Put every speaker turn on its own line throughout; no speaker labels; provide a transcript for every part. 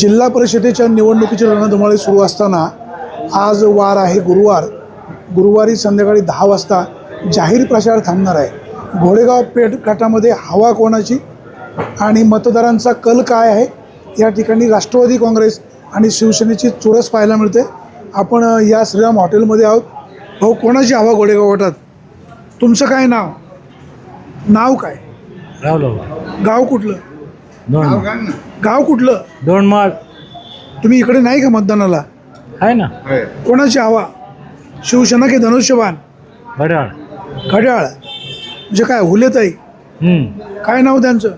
जिल्हा परिषदेच्या निवडणुकीची रणधुमाळी सुरू असताना आज वार आहे गुरुवार. गुरुवारी संध्याकाळी दहा वाजता जाहीर प्रचार थांबणार आहे. घोडेगाव पेठ गटामध्ये हवा कोणाची आणि मतदारांचा कल काय आहे? या ठिकाणी राष्ट्रवादी काँग्रेस आणि शिवसेनेची चुरस पाहायला मिळते. आपण या श्रीराम हॉटेलमध्ये आहोत. भाऊ कोणाची हवा घोडेगाव गटात? तुमचं काय नाव? नाव काय? गाव कुठलं? गाव कुठलं?
दोन माळ
तुम्ही इकडे नाही का मतदानाला?
आहे ना?
कोणाची हवा? शिवसेना की धनुष्यबाण?
घड्याळ.
घड्याळ. म्हणजे काय हुलेताई?
हम्म.
काय नाव त्यांचं?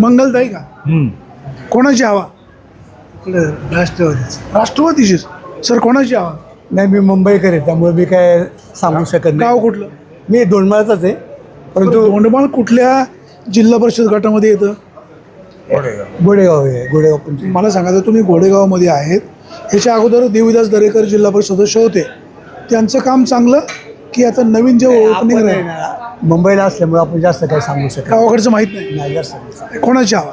मंगलताई का?
हम्म.
कोणाची हवा?
राष्ट्रवादीच.
राष्ट्रवादीचीच? सर कोणाची हवा?
नाही मी मुंबईकर आहे त्यामुळे मी काय सांगू शकत
गाव
नाही
कुठलं?
मी दोनमाळचाच आहे परंतु
तोंडमाळ कुठल्या जिल्हा परिषद गटामध्ये येतं?
गोडेगाव. आहे गोडेगाव पण.
मला सांगा जर तुम्ही घोडेगावमध्ये आहेत ह्याच्या अगोदर देवीदास दरेकर जिल्हा परिषद सदस्य होते. त्यांचं काम चांगलं की आता नवीन जे ओपनिंग आहे
मुंबईला असल्यामुळे आपण जास्त काही सांगू शकत
गावाकडचं माहीत नाही.
नाही जास्त.
कोणाची हवा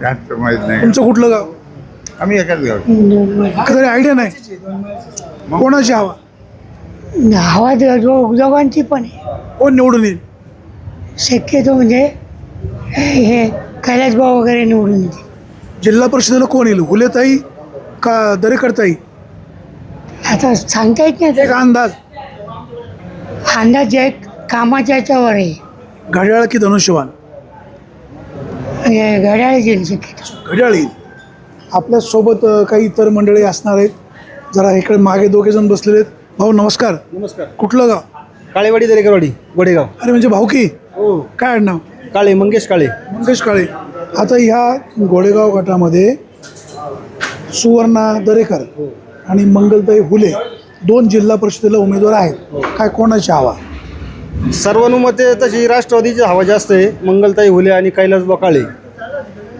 जास्त माहीत नाही.
तुमचं कुठलं गाव?
आम्ही एकाच गाव.
तरी आयडिया नाही? कोणाची हवा?
हवा दोघांची पण आहे.
कोण निवडून येईल?
शक्यतो म्हणजे हे कैलासभाऊ वगैरे निवडून येते
जिल्हा परिषदेला कोण येईल? हुलेताई का दरेकरताई?
आता सांगता येत नाही.
एक
आता.
अंदाज.
अंदाज जे कामाच्या याच्यावर आहे.
घड्याळ की धनुष्यबाण?
हे घड्याळ येईल शक्यतो.
घड्याळ येईल. आपल्यासोबत अ, काही इतर मंडळी असणार आहेत. जरा इकडे मागे दोघे जण बसलेले आहेत. भाऊ नमस्कार.
नमस्कार.
कुठलं गाव?
काळेवाडी दरेकरवाडी गोडेगाव
अरे म्हणजे भाऊ की?
हो.
काय आडनाव?
काळे मंगेश काळे.
मंगेश काळे. आता ह्या गोडेगाव गटामध्ये सुवर्णा दरेकर आणि मंगलताई हुले दोन जिल्हा परिषदेला उमेदवार आहेत. काय कोणाची हवा?
सर्वानुमते तशी राष्ट्रवादीची हवा जास्त आहे. मंगलताई हुले आणि कैलास काळे.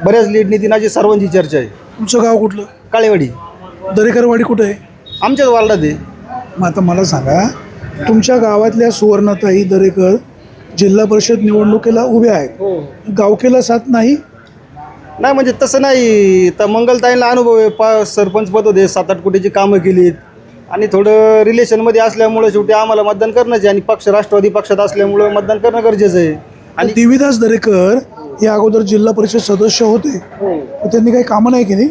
बऱ्याच लीड नितीनाची सर्वांची चर्चा आहे.
तुमचं गाव कुठलं?
काळेवाडी.
दरेकरवाडी कुठं आहे?
आमच्याच वार्डात आहे.
मग आता मला सांगा तुमच्या गावातल्या सुवर्णाताई दरेकर जिल्हा परिषद निवडणुकीला उभ्या आहेत. गावकीला साथ नाही?
नाही म्हणजे तसं नाही. तर मंगलताईंना अनुभव आहे. पा सरपंच पद होते. सात आठ कोटीची कामं केलीत. आणि थोडं रिलेशनमध्ये असल्यामुळं शेवटी आम्हाला मतदान करणंच आहे. आणि पक्ष राष्ट्रवादी पक्षात असल्यामुळं मतदान करणं गरजेचं आहे.
आणि देवीदास दरेकर या अगोदर जिल्हा परिषद सदस्य होते. पण त्यांनी काही कामं नाही केली?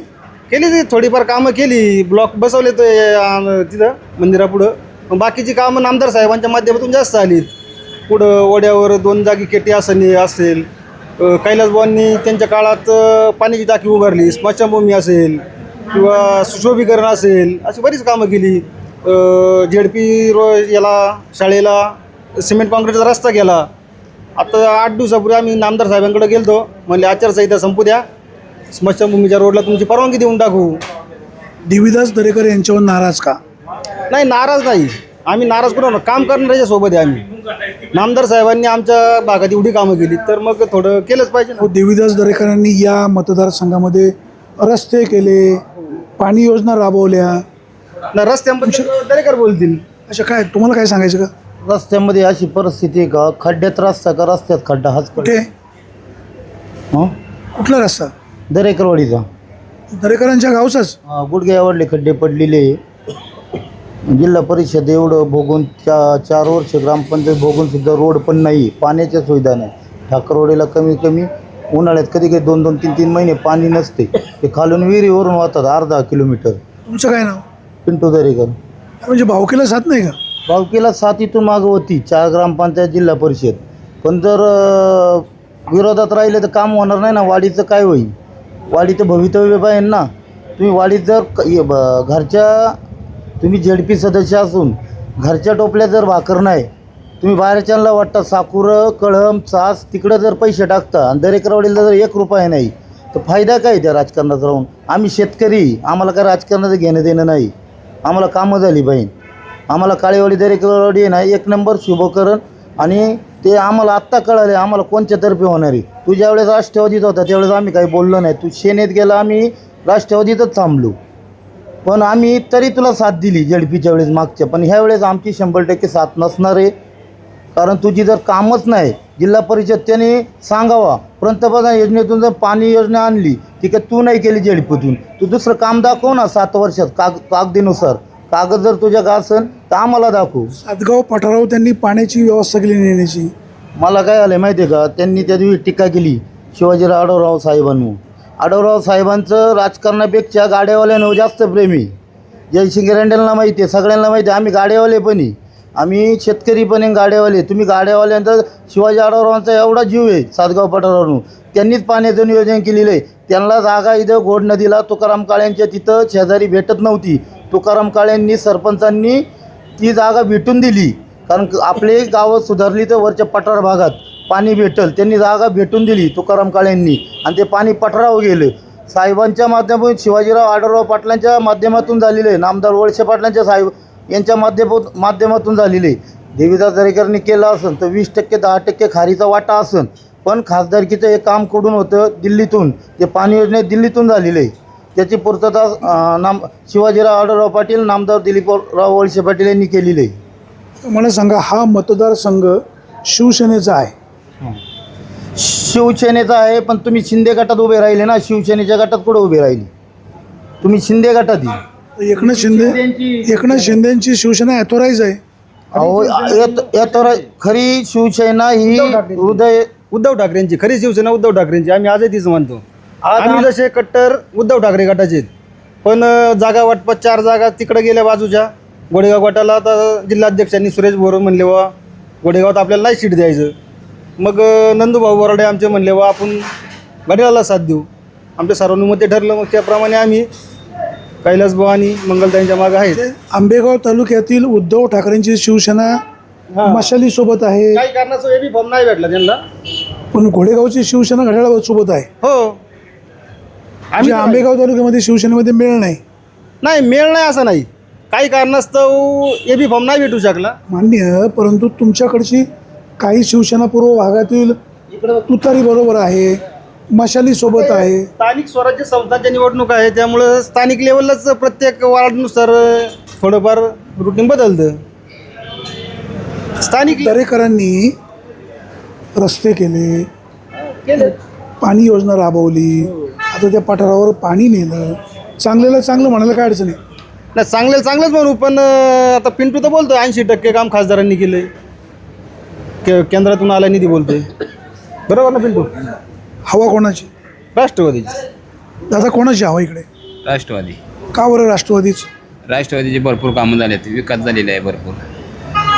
केली ती. थोडीफार कामं केली. ब्लॉक बसवले ते तिथं मंदिरापुढं. बाकीची कामं नामदार साहेबांच्या माध्यमातून जास्त आलीत. पुढं ओढ्यावर दोन जागी केटी आसनी असेल. अं, कैलासबावांनी त्यांच्या काळात पाण्याची टाकी उभारली स्मशानभूमी असेल किंवा सुशोभीकरण असेल अशी बरीच कामं केली. झेडपी रो याला शाळेला सिमेंट कॉन्क्रीटचा रस्ता गेला आता आठ दिवसापूर्वी आम्ही नामदार साहेबांकडे गेलतो. म्हणले आचारसंहिता संपू द्या. स्मशानभूमीच्या रोडला तुमची परवानगी देऊन टाकू.
देवीदास दरेकर यांच्यावर नाराज का?
नाही नाराज नाही. आम्ही नाराज करू ना काम करणाऱ्याच्या सोबत आहे आम्ही. नामदार साहेबांनी आमच्या भागात एवढी कामं केली तर मग थोडं केलंच पाहिजे ना.
अहो, देवीदास दरेकरांनी या मतदारसंघामध्ये रस्ते केले पाणी योजना राबवल्या.
ना रस्त्यामध्ये दरेकर बोलतील.
अशा काय तुम्हाला काय सांगायचं का?
रस्त्यामध्ये अशी परिस्थिती आहे का? खड्ड्यात रस्ता का रस्त्यात खड्डा? हाच
कुठे?
हं?
कुठला रस्ता?
दरेकरवाडीचा.
दरेकरांच्या गावचाच?
हा, गुडघ्यावरले खड्डे पडलेले. जिल्हा परिषद एवढं भोगून चा चार वर्ष ग्रामपंचायत भोगून सुद्धा रोड पण नाही पाण्याच्या सुविधा नाही. ठाकरवाडीला कमीत कमी उन्हाळ्यात कधी कधी दोन दोन तीन तीन महिने पाणी नसते. ते खालून विहिरीवरून वाहतात अर्धा किलोमीटर.
तुमचं काय नाव?
पिंटू दरेकर.
म्हणजे भावकीला साथ नाही का?
गावकीला सात इथून मागं होती चार ग्रामपंचायत जिल्हा परिषद. पण जर अं, विरोधात राहिले तर काम होणार नाही ना वाडीचं काय होईल? वाडीचं भवितव्य पाहिजे ना. तुम्ही वाडीत जर क- ब- घरच्या तुम्ही झेड पी सदस्य असून घरच्या टोपल्या जर भाकर नाही तुम्ही बाहेरच्यांना वाटतं साखुरं कळम चास तिकडं जर पैसे टाकता आणि दरेकरवाडीला जर एक रुपया नाही तर फायदा काय त्या राजकारणात राहून? आम्ही शेतकरी आम्हाला काय राजकारणाचं घेणं देणं नाही. आम्हाला कामं झाली बहीण. आम्हाला काळेवाडी दरेकरवाडी नाही एक नंबर शुभकरण आणि ते आम्हाला आत्ता कळाले आम्हाला कोणच्यातर्फे होणार आहे? तू ज्यावेळेस राष्ट्रवादीत होता त्यावेळेस आम्ही काही बोललो नाही. तू सेनेत गेला आम्ही राष्ट्रवादीतच थांबलो. पण आम्ही तरी तुला साथ दिली जडपीच्या वेळेस मागच्या. पण ह्या वेळेस आमची शंभर टक्के साथ नसणार आहे. कारण तुझी जर कामच नाही जिल्हा परिषद त्याने सांगावा पंतप्रधान योजनेतून जर पाणी योजना आणली ती काय तू नाही केली जेडपीतून तू दुसरं काम दाखव ना सात वर्षात काग कागदीनुसार. कागद जर तुझ्या असेल तर आम्हाला दाखव.
सातगाव पठारावर त्यांनी पाण्याची व्यवस्था केली नेण्याची.
मला काय आलं माहिती आहे का? त्यांनी त्या दिवशी टीका केली शिवाजीराव आढळराव साहेबांनी आढळराव साहेबांचं राजकारणापेक्षा गाड्यावाल्यानं जास्त प्रेमी. जयसिंग रेंडेलना माहिती आहे सगळ्यांना माहिती आहे आम्ही गाड्यावाले पण आहे. आम्ही शेतकरी पण आहे गाड्यावाले. तुम्ही गाड्यावाल्यांचा शिवाजी आढळरावांचा एवढा जीव आहे सातगाव पठारावरून. त्यांनीच पाण्याचं नियोजन केलेलं आहे. त्यांना जागा इथं घोड नदीला तुकाराम काळ्यांच्या तिथं शेजारी भेटत नव्हती. तुकाराम काळ्यांनी सरपंचांनी ती जागा भेटून दिली. कारण आपले गावं सुधारली तर वरच्या पठार भागात. पाणी भेटल त्यांनी जागा भेटून दिली तुकाराम काळेंनी आणि ते पाणी पठारावर गेलं. साहेबांच्या माध्यमातून शिवाजीराव आढळराव पाटलांच्या माध्यमातून झालेलं आहे नामदार वळसे पाटलांच्या साहेब यांच्या माध्यमातून माध्यमातून झालेले. देवीदास दरेकरांनी केलं असेल तर वीस टक्के दहा टक्के खारीचा वाटा असेल पण खासदारकीचं हे कामकडून होतं? दिल्लीतून. ते पाणी योजने दिल्लीतून झालेलं. आहे त्याची पूर्तता नाम शिवाजीराव आढळराव पाटील नामदार दिलीपराव वळसे पाटील यांनी केलेली. आहे
मला सांगा हा मतदारसंघ शिवसेनेचा आहे.
शिवसेनेचा आहे पण तुम्ही शिंदे गटात उभे राहिले ना शिवसेनेच्या गटात कुठं उभे राहिले? तुम्ही शिंदे गटात आहे.
एकनाथ शिंदे एकनाथ शिंदेची शिवसेना ॲथोराईज आहे.
अहो खरी शिवसेना ही हृदय
उद्धव ठाकरेंची खरी शिवसेना उद्धव ठाकरेंची. आम्ही आजही तीच मानतो. आम्ही जसे कट्टर उद्धव ठाकरे गटाचे आहेत. पण जागा वाटपात चार जागा तिकडे गेल्या बाजूच्या. गोडेगाव गटाला आता जिल्हाध्यक्षांनी सुरेश बोर म्हणले वा गोडेगावात आपल्याला नाही सीट द्यायचं. मग नंदूभाऊ बोराडे आमचे म्हणले वा आपण घड्याळाला साथ देऊ. आमच्या सर्वांनी मते ठरलं मग त्याप्रमाणे आम्ही कैलास भाऊ आणि मंगलताईंच्या मागे आहेत.
आंबेगाव तालुक्यातील उद्धव ठाकरेंची शिवसेना मशाली सोबत आहे.
काही कारणाचं एबी फॉर्म नाही भेटला त्यांना.
पण घोडेगावची शिवसेना घड्याळ सोबत आहे.
हो.
म्हणजे आंबेगाव तालुक्यामध्ये शिवसेनेमध्ये मेळ नाही.
नाही मेळ नाही असं नाही. काही कारणास्तव एबी फॉर्म नाही भेटू शकला.
मान्य परंतु तुमच्याकडची काही शिवसेना पूर्व भागातील तुतारी बरोबर आहे मशाली सोबत आहे.
स्थानिक स्वराज्य संस्थांच्या निवडणूक आहे त्यामुळं स्थानिक लेवललाच प्रत्येक वार्डनुसार थोडंफार रुटीन बदलतं. स्थानिक
दरेकरांनी रस्ते केले पाणी योजना राबवली आता त्या पठारावर पाणी नेलं. चांगल्याला चांगलं म्हणायला काय अडचण आहे?
नाही चांगलं चांगलंच म्हणू पण आता पिंटू तर बोलतोय ऐंशी टक्के काम खासदारांनी केलंय. के केंद्रातून आला निधी बोलतोय. बरोबर ना पिंटू?
हवा कोणाची?
राष्ट्रवादीची.
दादा कोणाची हवा इकडे?
राष्ट्रवादी.
का बरं राष्ट्रवादीच?
राष्ट्रवादीचे भरपूर कामं झाले आहेत विकास झालेला आहे भरपूर.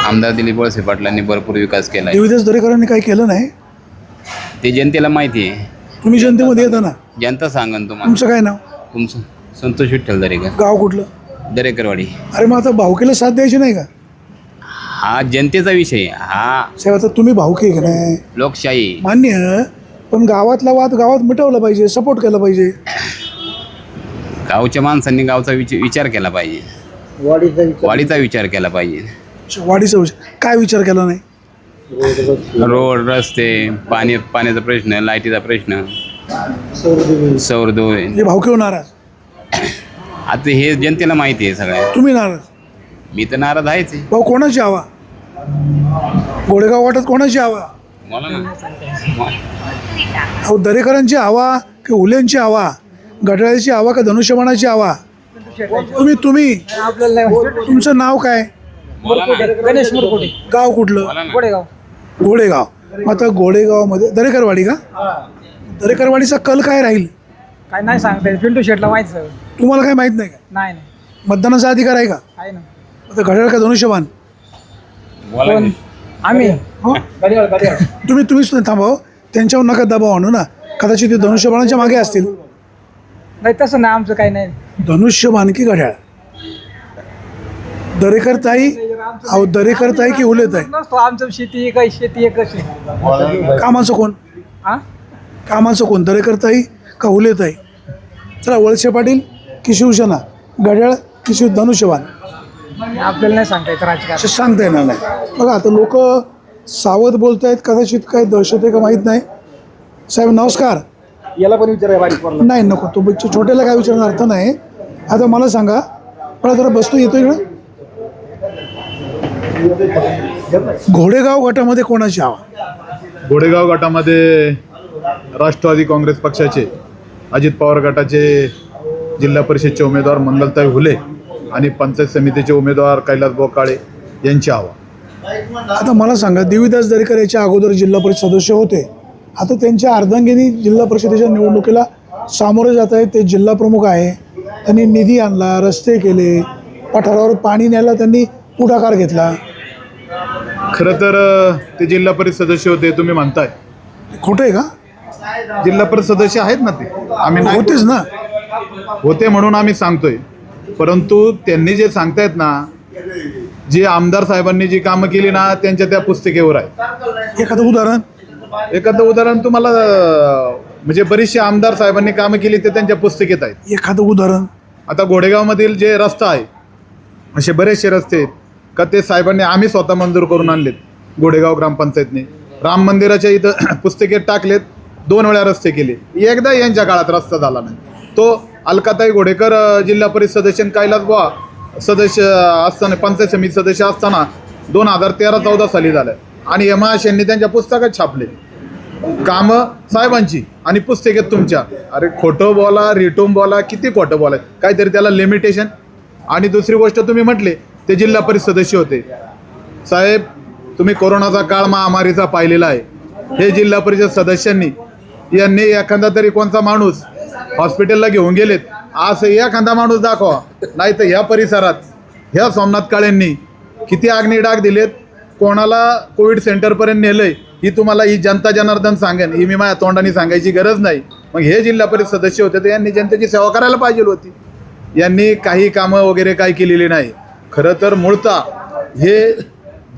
आमदार दिलीप वळसे पाटलांनी भरपूर विकास केला आहे
देवीदास दरेकरांनी काही केलं नाही?
ते जनतेला माहिती आहे.
तुम्ही जनतेमध्ये येता ना?
जनता सांगन तुम्हाला.
तुमचं काय नाव?
तुमचं संतोष विठ्ठल दरेकर.
गाव कुठलं?
दरेकरवाडी.
अरे मग आता भाऊकीला साथ द्यायची नाही का?
हा जनतेचा विषय आहे. हा
साहेब आता तुम्ही भाऊकी आहे का नाही?
लोकशाही.
मान्य पण गावातला वाद गावात मिटवला पाहिजे सपोर्ट केला पाहिजे.
गावच्या माणसांनी गावचा विच विचार केला पाहिजे. वाडीचा विचार. केला पाहिजे.
वाढीचा विचार. काय विचार केला नाही?
रोड रस्ते. पाणी पाण्याचा प्रश्न लाईटीचा प्रश्न. सौरदो
म्हणजे भाऊकीवर नाराज.
आता हे जनतेला माहिती आहे सगळ्या.
तुम्ही नाराज.
मी तर नाराज आहेच आहे.
भाऊ कोणाची हवा? गोडेगाव वाटत कोणाची हवा?
मला ना.
अहो दरेकरांची हवा की उल्यांची हवा? गटाळ्याची हवा का धनुष्यबाणाची हवा? तुम्ही तुम्ही. तुमचं नाव काय?
गणेश मुरकुटे.
गाव कुठलं?
गोडेगाव.
घोडेगाव मग आता घोडेगावमध्ये दरेकरवाडी का? दरेकरवाडीचा कल काय राहील?
काय नाही सांगता येत. पिंटू शेटला माहीत सगळं
तुम्हाला काय माहीत नाही का?
नाही नाही.
मतदानाचा अधिकार आहे का?
आहे ना.
आता घड्याळ का धनुष्यबाण
कोण? आम्ही.
हो?
घड्याळ
तुम्ही तुम्हीच थांबाव त्यांच्यावर नका दबाव आणू ना. कदाचित ते धनुष्यबाणाच्या मागे असतील.
नाही तसं नाही आमचं काही नाही.
धनुष्यबाण की घड्याळ? दरेकर ताई? अहो दरेकर ताई की उलेत आहे
नसतो आमचं शेती एक आहे शेती एकच आहे.
कामाचं कोण?
हा
कामाचं कोण? दरेकर ताई का उलेत आहे चला वळसे पाटील की शिवसेना घड्याळ की शिव धनुष्यबाण
आपल्याला नाही सांगता येत राजकारण.
असं सांगता येणार नाही. बघा आता लोक सावध बोलत आहेत कदाचित काय दहशत आहे का माहीत नाही. साहेब नमस्कार.
याला पण विचारायला बारीक पडला
नाही नको. तो बच्चे छोट्याला काय विचारणार अर्थ नाही. आता मला सांगा मला जरा बसतो येतो इकडं. घोडेगाव गटामध्ये कोणाची हवा?
गोडेगाव गटामध्ये राष्ट्रवादी काँग्रेस पक्षाचे अजित पवार गटाचे जिल्हा परिषदचे उमेदवार मंगलताई हुले. आणि पंचायत समितीचे उमेदवार कैलास बोकाळे यांची हवा
आता मला सांगा देवीदास दरेकर याच्या अगोदर जिल्हा परिषद सदस्य होते. आता त्यांच्या अर्धांगिनी जिल्हा परिषदेच्या निवडणुकीला सामोरे जात आहेत ते जिल्हा प्रमुख आहे. त्यांनी निधी आणला रस्ते केले पठारावर पाणी न्यायला त्यांनी पुढाकार घेतला.
खरं तर ते जिल्हा परिषद सदस्य होते तुम्ही म्हणताय.
खोटं आहे का?
जिल्हा परिषद सदस्य आहेत ना ते? आम्ही नाही
होतेच ना.
होते म्हणून आम्ही सांगतोय. परंतु त्यांनी जे सांगतायत ना जे आमदार साहेबांनी जी कामं केली ना त्यांच्या त्या पुस्तिकेवर आहे
एखादं उदाहरण?
एखादं उदाहरण तुम्हाला म्हणजे बरीचशी आमदार साहेबांनी कामं केली ते त्यांच्या पुस्तिकेत आहेत.
एखादं उदाहरण?
आता घोडेगावमधील जे रस्ता आहे असे बरेचसे रस्ते आहेत का ते साहेबांनी आम्ही स्वतः मंजूर करून आणलेत घोडेगाव ग्रामपंचायतने. राम मंदिराच्या इथं पुस्तिकेत टाकलेत दोन वेळा रस्ते केले. एकदा यांच्या काळात रस्ता झाला नाही. तो अलकाताई घोडेकर जिल्हा परिषद सदस्य कैलास बुवा सदस्य असताना पंचायत समिती सदस्य असताना दोन हजार तेरा चौदा साली झालं. आणि एम यांनी त्यांच्या पुस्तकात छापले. कामं साहेबांची आणि पुस्तके तुमच्या. अरे खोटं बोला रिटून बोला किती खोटं बोला काहीतरी त्याला लिमिटेशन आणि दुसरी गोष्ट तुम्ही म्हटले ते जिल्हा परिषद सदस्य होते. साहेब तुम्ही कोरोनाचा काळ महामारीचा पाहिलेला आहे. हे जिल्हा परिषद सदस्यांनी यांनी एखादा तरी कोणता माणूस हॉस्पिटलला घेऊन गेलेत. असं एखादा माणूस दाखवा. नाही तर ह्या परिसरात ह्या सोमनाथ काळेंनी किती आग्ने डाग दिलेत. कोणाला कोविड सेंटरपर्यंत नेलंय ही तुम्हाला ही जनता जनार्दन सांगेन. ही मी माझ्या तोंडाने सांगायची गरज नाही. मग हे जिल्हा परिषद सदस्य होते तर यांनी जनतेची सेवा करायला पाहिजे होती. यांनी काही कामं वगैरे काही केलेली नाही. खरं तर मूळता हे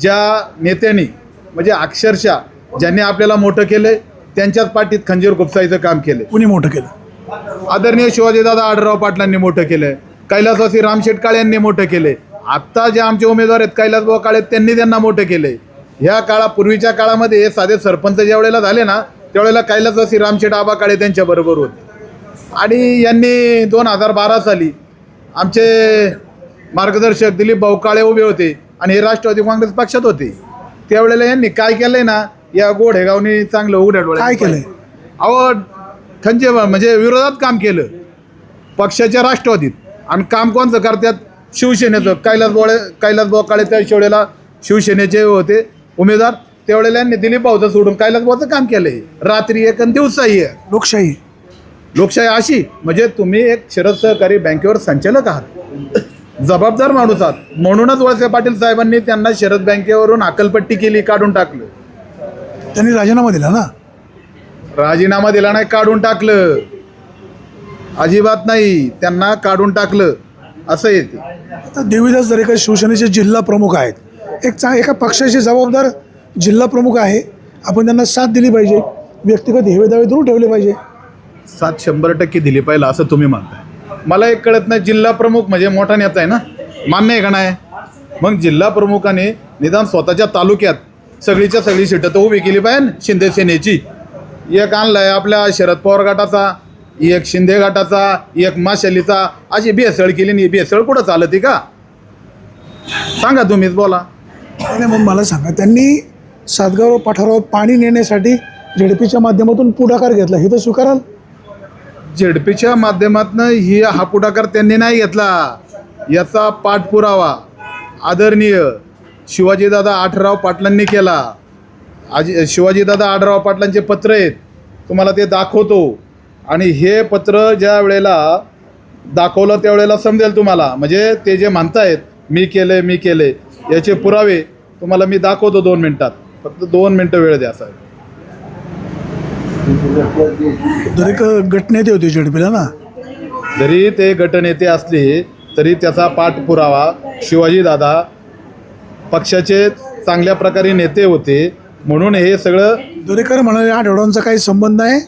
ज्या नेत्यांनी म्हणजे अक्षरशः ज्यांनी आपल्याला मोठं केलंय त्यांच्याच पाठीत खंजीर गुप्साईचं काम केलं
कुणी मोठं केलं?
आदरणीय शिवाजीदादा आढळराव पाटलांनी मोठं केलंय. कैलासवासी राम शेटकाळे यांनी मोठं केलंय. आत्ता जे आमचे उमेदवार आहेत कैलासभाऊ काळे त्यांनी त्यांना मोठं केलंय. ह्या काळा पूर्वीच्या काळामध्ये साधे सरपंच ज्या वेळेला झाले ना त्यावेळेला कैलासवासी रामशेठ आबा काळे त्यांच्या बरोबर होते. आणि यांनी दोन हजार बारा साली आमचे मार्गदर्शक दिलीप भाऊ काळे उभे होते आणि हे राष्ट्रवादी काँग्रेस पक्षात होते. त्यावेळेला यांनी काय केलंय ना या गोडेगावनी चांगलं उघड्या
काय केलंय?
अहो खंजे म्हणजे विरोधात काम केलं. पक्षाच्या राष्ट्रवादीत. आणि काम कोणचं करतात शिवसेनेचं. कैलास बोळे कैलास बोकाळे त्या शेवळेला शिवसेनेचे होते उमेदवार. त्यावेळेला यांनी दिलीप भाऊचं सोडून कैलास भाऊचं काम केलंय. रात्री एक आणि दिवसाही एक
लोकशाही.
लोकशाही अशी. म्हणजे तुम्ही एक शरद सहकारी बँकेवर संचालक आहात. जबाबदार माणूस आहात. म्हणूनच वळसे पाटील साहेबांनी त्यांना शरद बँकेवरून अकलपट्टी केली काढून टाकलं.
त्यांनी राजीनामा दिला ना?
राजीनामा दिला नाही काढून टाकलं. अजिबात नाही त्यांना काढून टाकलं. असं येते.
आता देवीदास दरेकर शिवसेनेचे जिल्हा प्रमुख आहेत. एक चा एका पक्षाचे जबाबदार जिल्हा प्रमुख आहे. आपण त्यांना साथ दिली पाहिजे. व्यक्तिगत हेवेदावे दूर ठेवले पाहिजे.
सात शंभर टक्के दिली पाहिजे असं तुम्ही म्हणताय. मला एक कळत नाही जिल्हा प्रमुख म्हणजे मोठा नेता आहे ना? मान्य आहे का नाही? मग जिल्हा प्रमुखाने निदान स्वतःच्या तालुक्यात सगळीच्या सगळी सीटं तर उभी केली पाहिजे शिंदे सेनेची. एक आणलाय आपल्या शरद पवार गटाचा एक शिंदे गटाचा एक माशालीचा. अशी भेसळ केली नाही भेसळ कुठं चालती का? सांगा तुम्हीच बोला.
मग मला सांगा त्यांनी सातगाव पठारावर पाणी नेण्यासाठी झेडपीच्या माध्यमातून पुढाकार घेतला हे तर स्वीकाराल?
झेडपीच्या माध्यमातून ही हा पुढाकार त्यांनी नाही घेतला. याचा पाठपुरावा आदरणीय शिवाजीदादा आठराव पाटलांनी केला. आज शिवाजीदादा आठराव पाटलांचे पत्र आहेत. तुम्हाला ते दाखवतो. आणि हे पत्र ज्या वेळेला दाखवलं त्यावेळेला समजेल तुम्हाला. म्हणजे ते जे म्हणतायत मी केले मी केले याचे पुरावे तुम्हाला मी दाखवतो दोन मिनटात. फक्त दोन मिनटं वेळ द्या साहेब.
दरेकर गटनेते होते झेडपीला ना?
जरी ते गटनेते असले तरी त्याचा पाठपुरावा शिवाजीदादा पक्षाचे चांगल्या प्रकारे नेते होते. म्हणून हे सगळं
दरेकर म्हणाले आठवड्यांचा काही संबंध नाही.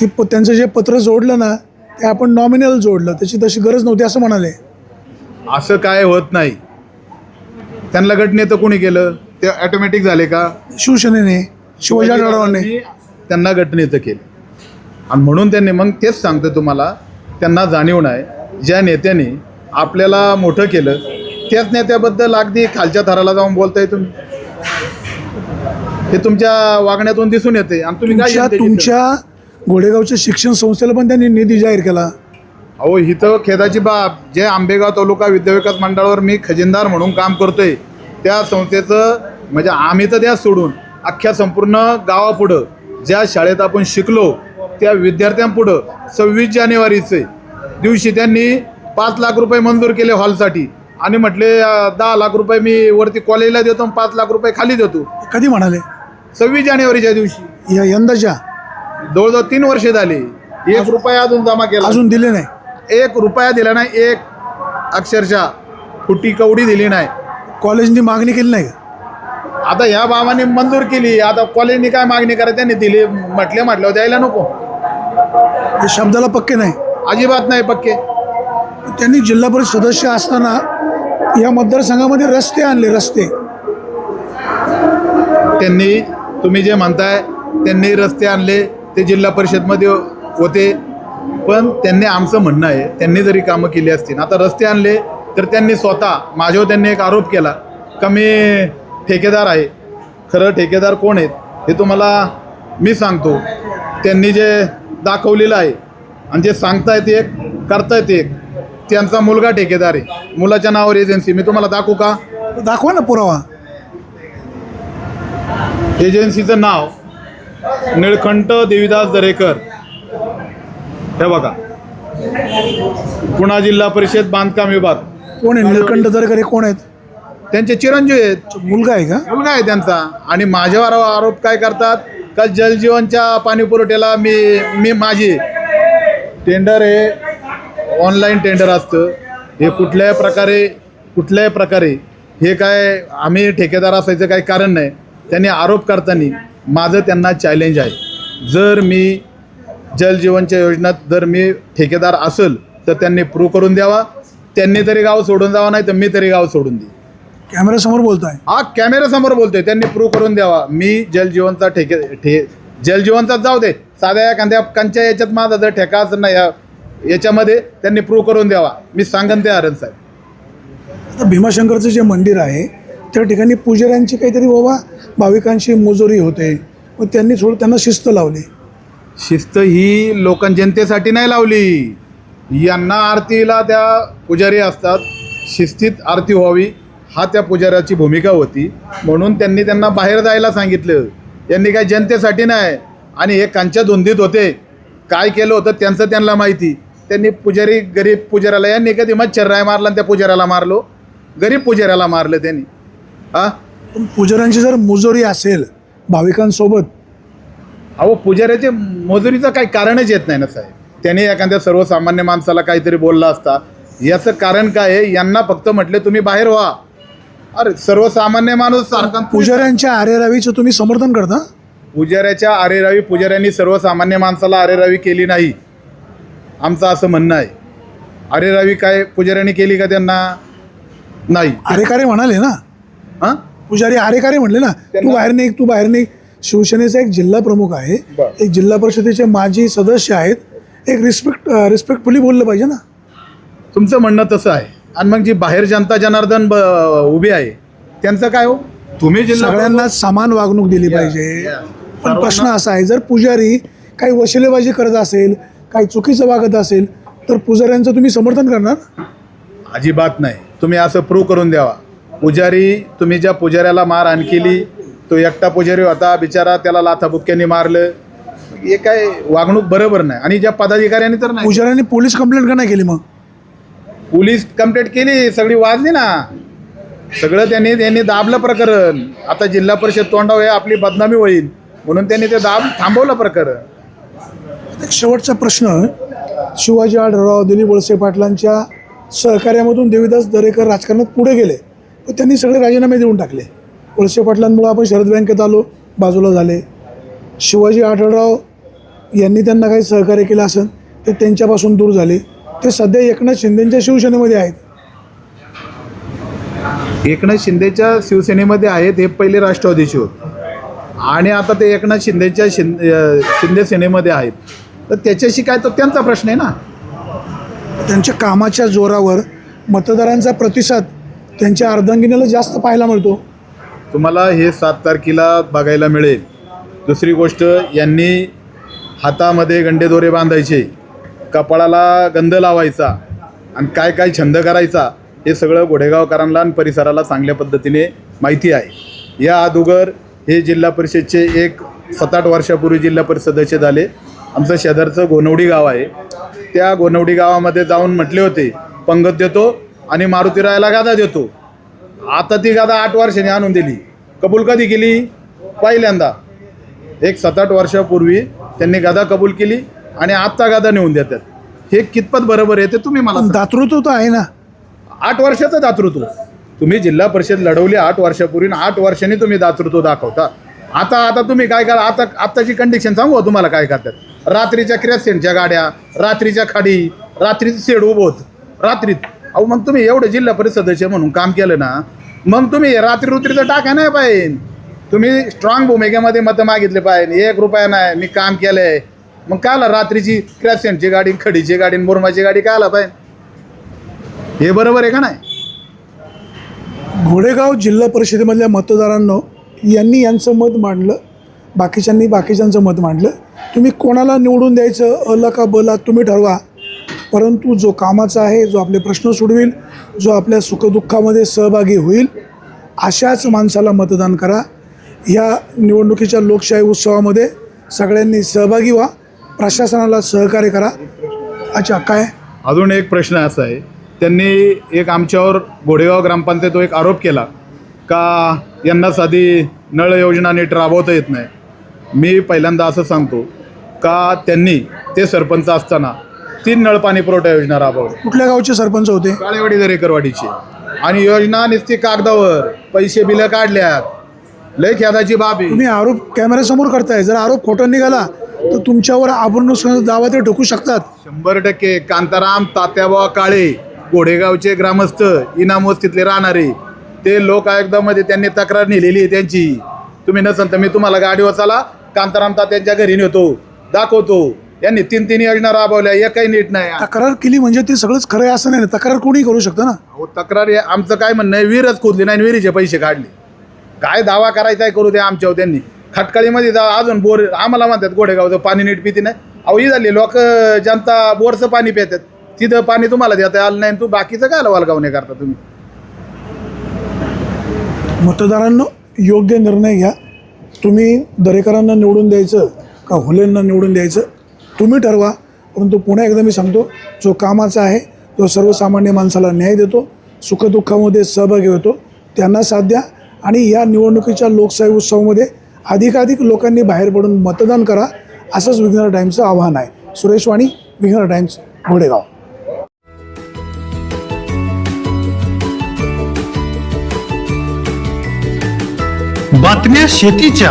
ती प त्यांचं जे पत्र जोडलं ना ते आपण नॉमिनल जोडलं. त्याची तशी गरज नव्हती असं म्हणाले.
असं काय होत नाही. त्यांना गटनेतं कोणी केलं? ते ऑटोमॅटिक झाले का?
शिवसेनेने शिवाजी आढळरावांनी
त्यांना गटनेतं केलं. आणि म्हणून त्यांनी मग तेच सांगतो तुम्हाला त्यांना जाणीव नाही. ज्या नेत्याने आपल्याला मोठं केलं त्याच नेत्याबद्दल अगदी खालच्या थराला जाऊन बोलताय तुम्ही. हे तुमच्या वागण्यातून दिसून येते. आणि तुम्ही काय
तुमच्या
जनतेची
तुमच्या घोडेगावच्या शिक्षण संस्थेला पण त्यांनी निधी जाहीर केला.
अहो हिथं खेदाची बाब जे आंबेगाव तालुका विद्याविकास मंडळावर मी खजिनदार म्हणून काम करतोय त्या संस्थेचं म्हणजे आम्ही तर द्या सोडून अख्ख्या संपूर्ण गावापुढं ज्या शाळेत आपण शिकलो त्या विद्यार्थ्यांपुढं सव्वीस जानेवारीचे दिवशी त्यांनी पाच लाख रुपये मंजूर केले हॉलसाठी. आणि म्हटले अं, दहा लाख रुपये मी वरती कॉलेजला देतो आणि पाच लाख रुपये खाली देतो.
कधी म्हणाले?
सव्वीस जानेवारीच्या दिवशी.
या यंदाच्या.
जवळजवळ तीन वर्ष झाली. एक रुपया अजून जमा केला
अजून दिले नाही.
एक रुपया दिला नाही एक अक्षरशः फुटी कवडी दिली नाही.
कॉलेजनी मागणी केली नाही का?
आता ह्या बाबाने मंजूर केली आता कॉलेजनी काय मागणी करायची त्यांनी दिली म्हटले म्हटलं द्यायला नको.
हे शब्दाला पक्के नाही.
अजिबात नाही पक्के.
त्यांनी जिल्हा परिषद सदस्य असताना या मतदारसंघामध्ये रस्ते आणले रस्ते.
त्यांनी तुम्ही जे म्हणताय त्यांनी रस्ते आणले ते जिल्हा परिषदमध्ये होते. पण त्यांनी आमचं म्हणणं आहे त्यांनी जरी कामं केली असतील आता रस्ते आणले तर त्यांनी स्वतः माझ्यावर त्यांनी एक आरोप केला का मी ठेकेदार आहे. खरं ठेकेदार कोण आहेत हे तुम्हाला मी सांगतो. त्यांनी जे दाखवलेलं आहे आणि जे सांगतायत एक करतायत एक त्यांचा मुलगा ठेकेदार आहे. मुलाच्या नावावर एजन्सी मी तुम्हाला दाखवू का?
दाखवा ना पुरावा.
एजन्सीचं नाव निळकंठ देवीदास दरेकर. हे बघा. पुणा जिल्हा परिषद बांधकाम विभाग.
कोण आहे? निळकंठ दरकर हे कोण आहेत?
त्यांचे चिरंजीव आहेत.
मुलगा आहे का?
मुलगा आहे त्यांचा. आणि माझ्यावर आरोप काय करतात? का जलजीवनच्या पाणी पुरवठ्याला मी मी माझी टेंडर हे ऑनलाईन टेंडर असतं. हे कुठल्याही प्रकारे कुठल्याही प्रकारे हे काय आम्ही ठेकेदार असायचं काही कारण नाही. त्यांनी आरोप करताना माझं त्यांना चॅलेंज आहे. जर मी जलजीवनच्या योजनेत जर मी ठेकेदार असेल तर त्यांनी प्रूव्ह करून द्यावा. त्यांनी तरी गाव सोडून जावा नाही तर मी तरी गाव सोडून देईन.
कॅमेऱ्यासमोर बोलताय.
हा कॅमेऱ्यासमोर बोलतोय. त्यांनी प्रूव्ह करून द्यावा. मी जलजीवनचा ठेके ठे जलजीवनचाच जाऊ दे. साध्या एखाद्या कंच्या याच्यात माझा जर ठेका असेल ना या याच्यामध्ये त्यांनी प्रूव्ह करून द्यावा. मी सांगन ते हरण साहेब.
भीमाशंकरचं जे मंदिर आहे त्या ठिकाणी पुजाऱ्यांची काहीतरी बाबा भाविकांची मुजोरी होते. मग त्यांनी थोडं त्यांना शिस्त लावली.
शिस्त ही लोक जनतेसाठी नाही लावली. यांना आरतीला त्या पुजारी असतात. शिस्तीत आरती व्हावी हा त्या पुजाऱ्याची भूमिका होती. म्हणून त्यांनी त्यांना बाहेर जायला सांगितलं. यांनी काय जनतेसाठी नाही आणि हे कांच्या धुंदीत होते. काय केलं होतं त्यांचं त्यांना माहिती. त्यांनी पुजारी गरीब पुजाऱ्याला यांनी कधी मच्छर राय मारला आणि त्या पुजाऱ्याला मारलो. गरीब पुजाऱ्याला मारलं त्यांनी. हा
पण पुजाऱ्यांची जर मुजोरी असेल भाविकांसोबत
अहो पुजाऱ्याचे मजुरीचं काही कारणच येत नाही ना साहेब. त्यांनी एखाद्या सर्वसामान्य माणसाला काहीतरी बोलला असता. याचं कारण काय आहे? यांना फक्त म्हटले तुम्ही बाहेर व्हा. अरे सर्वसामान्य माणूस सारखा
पुजाऱ्यांच्या आरेरावीचं तुम्ही समर्थन करता?
पुजाऱ्याच्या आरेरावी पुजाऱ्यांनी सर्वसामान्य माणसाला आरेरावी केली नाही. आमचं असं म्हणणं आहे. आरेरावी काय पुजाऱ्यांनी केली का त्यांना? नाही.
आरेकारे म्हणाले ना
हां?
पुजारी आरेकारे म्हणले ना तू बाहेर निघ तू बाहेर निघ. शिवसेनेचा एक जिल्हा प्रमुख आहे. एक जिल्हा परिषदेचे माजी सदस्य आहेत. एक रिस्पेक्ट रिस्पेक्टफुली बोललं पाहिजे ना.
तुमचं म्हणणं तसं आहे. आणि मग जी बाहेर जनता जनार्दन ब उभी आहे त्यांचं काय हो? तुम्ही
सगळ्यांना समान वागणूक दिली पाहिजे. पण प्रश्न असा आहे जर पुजारी काही वशिलेबाजी करत असेल काही चुकीचं वागत असेल तर पुजाऱ्यांचं तुम्ही समर्थन करणार?
अजिबात नाही. तुम्ही असं प्रूव्ह करून द्यावा. पुजारी तुम्ही ज्या पुजाऱ्याला मार आण केली तो एकटा पुजारी होता बिचारा त्याला लाथाबुक्क्यांनी मारलं. हे काय वागणूक बरोबर नाही. आणि ज्या पदाधिकाऱ्यांनी तर नाही.
पुजाऱ्यांनी पोलीस कंप्लेंट का नाही केली मग?
पोलीस कंप्लेंट केली सगळी वाजली ना. सगळं त्यांनी त्यांनी दाबलं प्रकरण. आता जिल्हा परिषद तोंडावर आपली बदनामी होईल. म्हणून त्यांनी ते दाब थांबवलं प्रकरण.
शेवटचा प्रश्न शिवाजी आढळराव दिलीप वळसे पाटलांच्या सहकार्यामधून देवीदास दरेकर राजकारणात पुढे गेले. पण त्यांनी सगळे राजीनामे देऊन टाकले. वळसे पाटलांमुळे आपण शरद बँकेत आलो बाजूला झाले. शिवाजी आढळराव यांनी त्यांना काही सहकार्य केलं असेल ते त्यांच्यापासून दूर झाले. ते सध्या एकनाथ शिंदेच्या शिवसेनेमध्ये आहेत.
एकनाथ शिंदेच्या शिवसेनेमध्ये आहेत हे पहिले राष्ट्रवादीचे होते. आणि आता ते एकनाथ शिंदेच्या शिंदे शिंदे सेनेमध्ये आहेत. तर त्याच्याशी काय तर त्यांचा प्रश्न आहे ना.
त्यांच्या कामाच्या जोरावर मतदारांचा प्रतिसाद त्यांच्या अर्धांगिनीला जास्त पाहायला मिळतो.
तुम्हाला हे सात तारखेला बघायला मिळेल. दुसरी गोष्ट यांनी हातामध्ये गंडेदोरे बांधायचे. कपाळाला गंध लावायचा आणि काय काय छंद करायचा हे सगळं घोडेगावकरांना आणि परिसराला चांगल्या पद्धतीने माहिती आहे. या अगोदर हे जिल्हा परिषदचे एक सात आठ वर्षापूर्वी जिल्हा परिषद सदस्य झाले. आमचं शेजारचं गोनवडी गाव आहे. त्या गोनवडी गावामध्ये जाऊन म्हटले होते पंगत देतो आणि मारुतीरायाला गादा देतो. आता ती गादा आठ वर्षांनी आणून दिली. कबूल कधी केली? पहिल्यांदा. एक सात आठ वर्षापूर्वी त्यांनी गादा कबूल केली आणि आत्ता गादा नेऊन देतात. हे कितपत बरोबर आहे ते तुम्ही मला.
दातृत्व तर आहे ना.
आठ वर्षाचं दातृत्व. तुम्ही जिल्हा परिषद लढवली आठ वर्षापूर्वी आठ वर्षांनी तुम्ही दातृत्व दाखवता. आता आता तुम्ही काय करा? आता आत्ताची कंडिशन सांगू तुम्हाला काय करतात? रात्रीच्या क्रेसेंटच्या गाड्या रात्रीच्या खाडी रात्रीचं शेड उभं होत. रात्रीत. अहो मग तुम्ही एवढं जिल्हा परिषदेचे म्हणून काम केलं ना मग तुम्ही रात्री रुत्रीचं टाका नाही पाहिजे तुम्ही स्ट्रॉंग भूमिकेमध्ये मतं मागितले पाहिजे एक रुपया नाही मी काम केलंय. मग काला रात्रीची क्रॅसेंटची गाडी खडीची गाडी मुरमाची गाडी काला पाहिजे हे बरोबर आहे का नाही?
घोडेगाव जिल्हा परिषदेमधल्या मतदारांनो यांनी यांचं मत मांडलं. बाकीच्यांनी बाकीच्यांचं मत मांडलं. तुम्ही कोणाला निवडून द्यायचं अला का बला तुम्ही ठरवा. परंतु जो कामाचा आहे जो आपले प्रश्न सोडवेल जो आपल्या सुखदुःखामध्ये सहभागी होईल अशाच माणसाला मतदान करा. या निवडणुकीच्या लोकशाही उत्सवामध्ये सगळ्यांनी सहभागी व्हा प्रशासनाला सहकार्य करा. अच्छा काय?
अजून एक प्रश्न असा आहे. त्यांनी एक आमच्यावर घोडेगाव ग्रामपंचायत एक आरोप केला का यांना साधी नळ योजना नीट राबवता येत नाही. मी पहिल्यांदा असं सांगतो का त्यांनी ते सरपंच असताना तीन नळ पाणी पुरवठा योजना राबवली.
कुठल्या गावचे सरपंच होते?
काळेवाडी दरेकरवाडीची आणि योजना नुसती कागदावर पैसे बिलं काढल्यात. लय खेदाची बाब आहे.
तुम्ही आरोप कॅमेऱ्यासमोर करताय. जर आरोप खोटा निघाला तर तुमच्यावर आभरण दावा ते ठोकू शकतात.
शंभर टक्के कांताराम तात्याबा काळे घोडेगावचे ग्रामस्थ इनाम वस्तीतले राहणारे ते लोक आयुक्तामध्ये त्यांनी तक्रार नेलेली आहे त्यांची. तुम्ही नसेल तर मी तुम्हाला गाडीवर चला. कांताराम तात्यांच्या घरी नेतो. दाखवतो. यांनी तीन तीन योजना राबवल्या एकही नीट नाही.
तक्रार केली म्हणजे ते सगळंच खरं आहे असं नाही. ना तक्रार कोणी करू शकतं ना?
अहो, तक्रार हे आमचं काय म्हणणं आहे? विहीरच खोदली नाही आणि विहिरीचे पैसे काढले. काय दावा करायचा आहे करू द्या आमच्यावर त्यांनी. खटकाळीमध्ये जा अजून बोर आम्हाला म्हणतात गोडेगावचं पाणी नीट पिती नाही. अहो ही झाली लोक जनता बोरचं पाणी पितात. तिथं पाणी तुम्हाला देता आलं नाही आणि तू बाकीचं काय वालगावणे करता तुम्ही?
मतदारांनो योग्य निर्णय घ्या. तुम्ही दरेकरांना निवडून द्यायचं का हुलेंना निवडून द्यायचं? तुम्ही ठरवा. परंतु पुन्हा एकदा मी सांगतो जो कामाचा आहे तो सर्वसामान्य माणसाला न्याय देतो सुखदुःखामध्ये सहभागी होतो त्यांना साथ द्या आणि या निवडणुकीच्या लोकशाही उत्सवामध्ये अधिकाधिक लोकांनी बाहेर पडून मतदान करा असंच विघ्नर टाईम्सचं आव्हान आहे. सुरेश वाणी विघ्नर टाईम्स घोडेगाव.
बातम्या शेतीच्या.